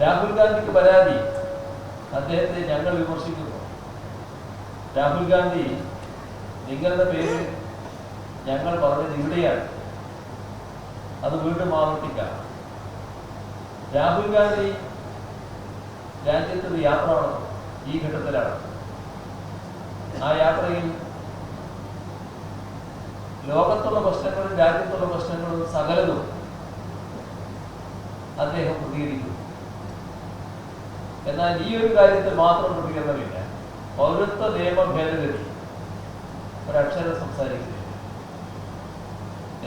രാഹുൽ ഗാന്ധിക്ക് പരാതി. അദ്ദേഹത്തെ ഞങ്ങൾ വിമർശിക്കുന്നു. രാഹുൽ ഗാന്ധി നിങ്ങളുടെ പേര് ഞങ്ങൾ പറഞ്ഞത് ഇവിടെയാണ്. അത് വീണ്ടും ആവർത്തിക്കാം. രാഹുൽ ഗാന്ധി രാജ്യത്തൊരു യാത്ര ഈ ഘട്ടത്തിലാണ്. ആ യാത്രയിൽ ലോകത്തുള്ള പ്രശ്നങ്ങളും രാജ്യത്തുള്ള പ്രശ്നങ്ങളും സകലതും അദ്ദേഹം പ്രതികരിക്കും എന്നാൽ ഈ ഒരു കാര്യത്തിൽ മാത്രം പ്രതികരണമില്ല. പൗരത്വ നിയമ ഭേദഗതി. ഒരക്ഷരം സംസാരിക്കുന്നില്ല.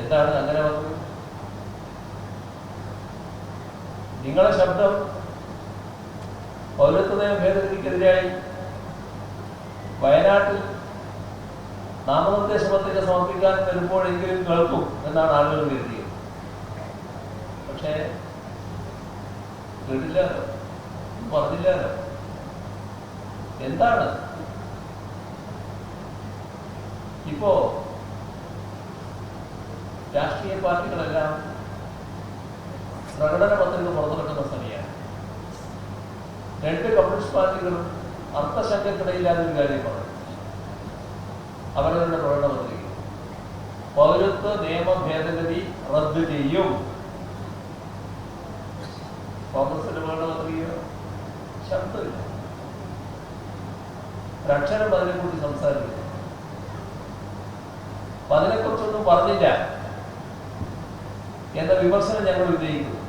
എന്താണ് അങ്ങനെ വന്നത്? നിങ്ങളെ ശബ്ദം പൗരത്വ നിയമ ഭേദഗതിക്കെതിരായി വയനാട്ടിൽ നാമനിർദ്ദേശ പത്രിക സമർപ്പിക്കാൻ വരുമ്പോഴെങ്കിലും കേൾക്കും എന്നാണ് ആളുകൾ കരുതിയത്. പക്ഷേ കേട്ടില്ലല്ലോ പറഞ്ഞില്ലല്ലോ എന്താണ്? ഇപ്പോ രാഷ്ട്രീയ പാർട്ടികളെല്ലാം പ്രകടന പത്രിക പുറത്തിറക്കുന്ന സമയമാണ്. രണ്ട് കമ്മ്യൂണിസ്റ്റ് പാർട്ടികളും അർത്ഥശങ്കക്കിടയില്ലാതെ ഒരു കാര്യം പറഞ്ഞു. അവരവരുടെ പ്രകടന പത്രിക. പൗരത്വ നിയമ ഭേദഗതി റദ്ദ് ചെയ്യും. കോൺഗ്രസിന്റെ പ്രകടന ശബ്ദമില്ല. ഒരക്ഷരം അതിനെക്കുറിച്ച് സംസാരിക്കില്ല അപ്പൊ അതിനെക്കുറിച്ചൊന്നും പറഞ്ഞില്ല. എന്ന വിമർശനം ഞങ്ങൾ ഉന്നയിക്കുന്നു.